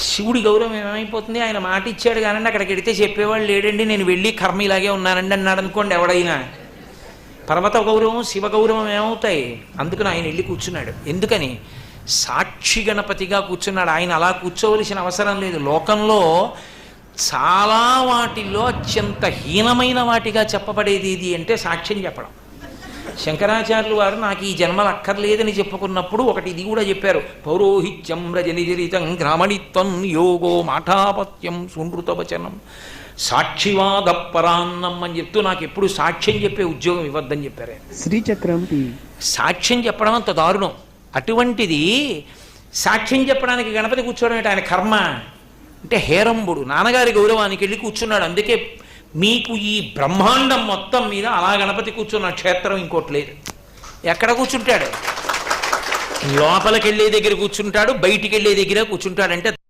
శివుడి గౌరవం ఏమైపోతుంది? ఆయన మాట ఇచ్చాడు కానండి అక్కడికి వెడితే చెప్పేవాళ్ళు లేడండి నేను వెళ్ళి కర్మ ఇలాగే ఉన్నానండి అన్నాడు అనుకోండి ఎవడైనా. పర్వత గౌరవం శివ గౌరవం ఏమవుతాయి? అందుకని ఆయన వెళ్ళి కూర్చున్నాడు. ఎందుకని? సాక్షి గణపతిగా కూర్చున్నాడు. ఆయన అలా కూర్చోవలసిన అవసరం లేదు. లోకంలో చాలా వాటిల్లో అత్యంత హీనమైన వాటిగా చెప్పబడేది ఇది అంటే సాక్ష్యం చెప్పడం. శంకరాచార్యులు వారు నాకు ఈ జన్మలు అక్కర్లేదని చెప్పుకున్నప్పుడు ఒకటి ఇది కూడా చెప్పారు. పౌరోహిత్యం రజనిజరితం గ్రామణిత్వం యోగో మాఠాపత్యం సునృతవచనం. సాక్షివాద పరాన్నం అని చెప్తూ నాకు ఎప్పుడు సాక్ష్యం చెప్పే ఉద్యోగం ఇవ్వద్దని చెప్పారు. శ్రీచక్రం సాక్ష్యం చెప్పడం అంత దారుణం. అటువంటిది సాక్ష్యం చెప్పడానికి గణపతి కూర్చోవడం ఏంటి ఆయన కర్మ. అంటే హేరంబుడు నాన్నగారి గౌరవానికి వెళ్ళి కూర్చున్నాడు. అందుకే మీకు ఈ బ్రహ్మాండం మొత్తం మీద అలా గణపతి కూర్చున్న క్షేత్రం ఇంకోటి లేదు. ఎక్కడ కూర్చుంటాడు? లోపలికి వెళ్ళే దగ్గర కూర్చుంటాడు బయటికి వెళ్ళే దగ్గర కూర్చుంటాడంటే